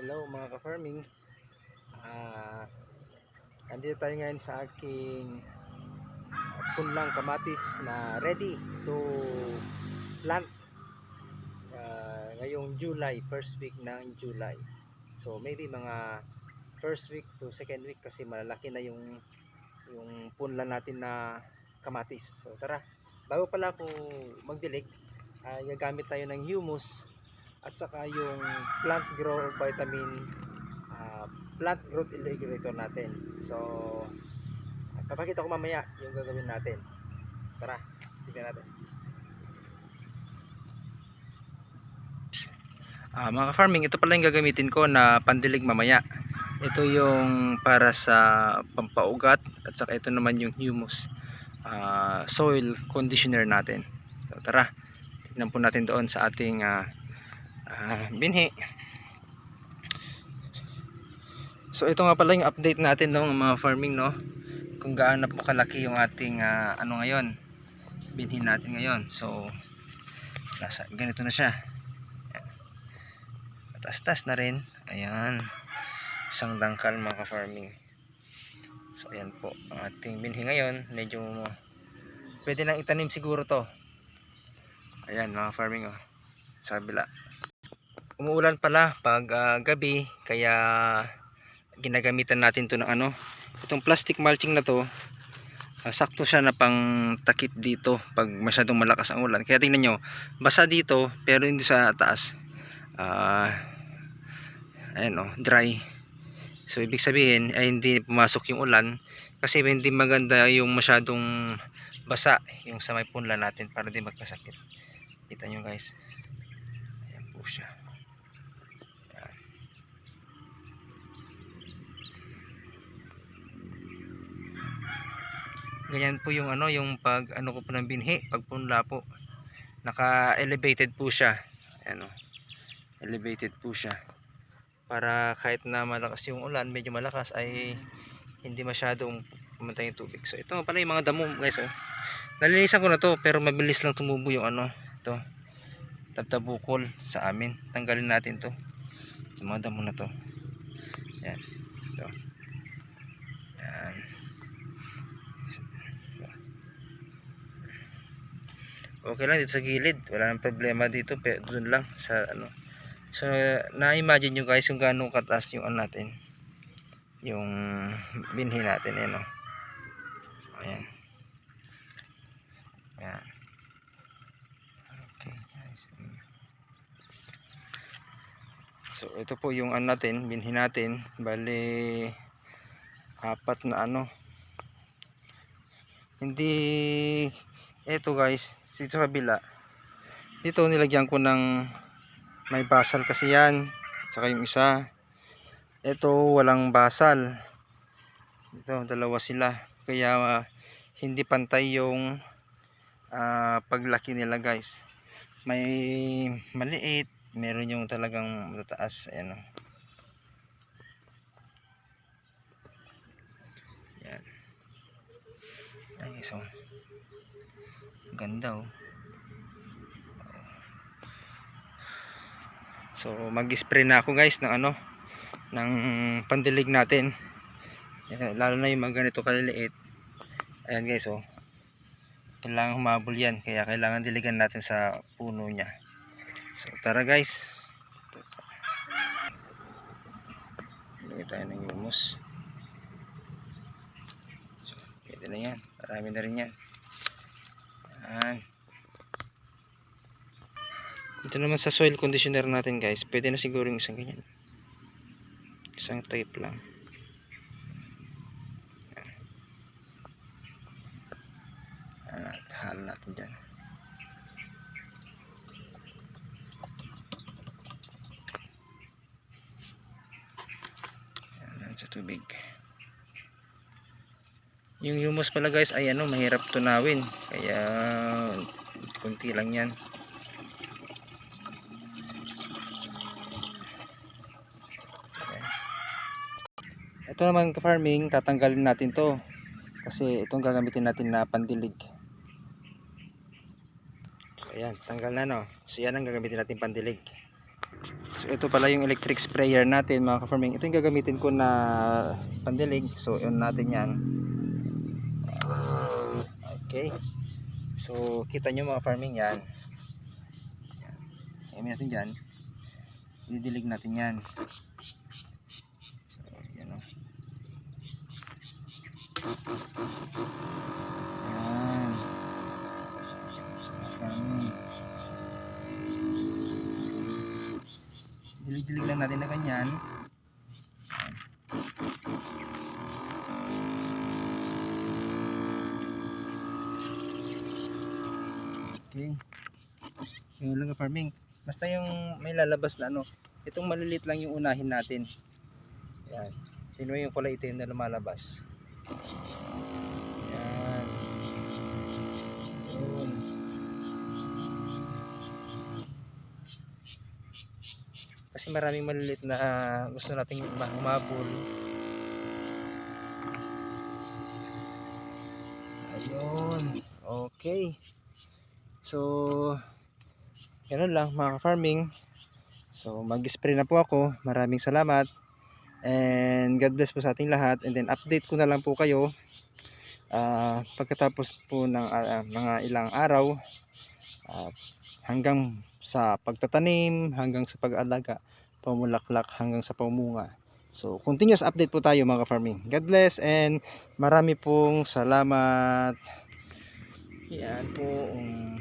Hello mga ka-farming. Ah, Nandito tayo ngayon sa aking punlang kamatis na ready to plant Ah, ngayong July, first week ng July. So maybe mga first week to second week kasi malalaki na yung yung punla natin na kamatis. So tara, bago pala ako magdilig ay gagamit tayo ng humus at saka yung plant grow vitamin ah, plant growth irrigator natin. So papakita ko mamaya yung gagawin natin. Tara tignan natin. Ah, mga farming ito pala yung gagamitin ko na pandilig mamaya. Ito yung para sa pampaugat at saka ito naman yung humus ah, soil conditioner natin. So tara tignan po natin doon sa ating ah, ah, binhi. So ito nga pala yung update natin ng mga farming no kung gaano po kalaki yung ating ah, ano ngayon binhi natin ngayon. So nasa ganito na siya. Taas-taas na rin. Ayan. Isang dangkal mga farming. So ayan po ang ating binhi ngayon. Medyo pwede nang itanim siguro to. Ayan mga farming oh, sa kabila umuulan pala pag ah, gabi kaya ginagamitan natin to ng ano itong plastic mulching na to ah, sakto siya na pang takip dito pag masyadong malakas ang ulan. Kaya tingnan nyo basa dito pero hindi sa taas. Ah ayan oh dry. So ibig sabihin ay hindi pumasok yung ulan kasi hindi maganda yung masyadong basa yung sa may punla natin para di magkasakit. Kita nyo guys ayan po siya Ayan. Ganyan po yung ano yung pag ano ko po ng binhi pag punla po. Naka elevated po siya. Ayan o. Elevated po siya. Para kahit na malakas yung ulan medyo malakas ay hindi masyadong pumunta yung tubig. So ito pala yung mga damo guys oh. nalinisan ko na to pero mabilis lang tumubo yung ano ito. Tabtabukol sa amin. Tanggalin natin to. Yung mga damo na to. Yan okay lang dito sa gilid. Wala nang problema dito doon lang sa ano. So na-imagine nyo guys kung gaano kataas yung ano natin. Yung binhi natin eh no? Ayan. Ayan. Okay guys. So ito po yung ano natin binhi natin. Bali apat na ano. Hindi eto guys dito sa kabila dito nilagyan ko ng may basal kasi yan saka yung isa ito walang basal ito dalawa sila kaya ah, hindi pantay yung ah, paglaki nila guys may maliit, meron yung talagang matataas. Ayan o. Yan. Ay, so. Ganda oh. So, mag-spray na ako guys ng ano, ng pandilig natin. Lalo na yung mga ganito kaliliit. Ayan guys oh. Kailangan humabol yan. Kaya kailangan diligan natin sa puno niya. So, tara guys. Lagay tayo ng humus. So, pwede na yan. Marami na rin yan. Yan. Ito naman sa soil conditioner natin guys. Pwede na siguro yung isang ganyan. Isang type lang. Yan. Yan. Halo natin dyan. Yan sa tubig. Yung humus pala guys ay ano mahirap tunawin. Kaya kunti lang yan. Ito naman ka-farming, tatanggalin natin to. Kasi itong gagamitin natin na pandilig. So ayan, tanggal na no. So yan ang gagamitin natin pandilig. So ito pala yung electric sprayer natin mga ka-farming. Ito yung gagamitin ko na pandilig. So yun natin yan. Okay. So kita nyo mga farming yan. Yan. Ayan natin dyan. Didilig natin yan. So yan o. Yan. Farming. Dilig-dilig lang natin na ganyan. Okay. Yung lang farming. Basta yung may lalabas na ano. Itong malilit lang yung unahin natin. Yan. Tingnan mo yung kulay itim na lumalabas. Yan. Yun. Kasi maraming malilit na gusto nating ma- humabol. Ayun. Okay. So, ganun lang mga farming. So, mag-spray na po ako. Maraming salamat. And God bless po sa ating lahat. And then, update ko na lang po kayo. ah, pagkatapos po ng ah, mga ilang araw, ah, hanggang sa pagtatanim, hanggang sa pag-alaga, pamulaklak, hanggang sa pamunga. So, continuous update po tayo mga farming. God bless and marami pong salamat. Yan po. um,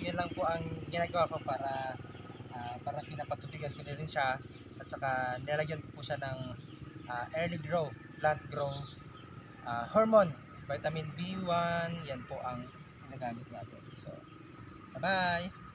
yun lang po ang ginagawa ko para ah, para pinapatubigan ko rin siya at saka nilagyan ko po siya ng ah, early grow, plant grow ah, hormone, vitamin B1, yan po ang ginagamit natin. So, bye-bye!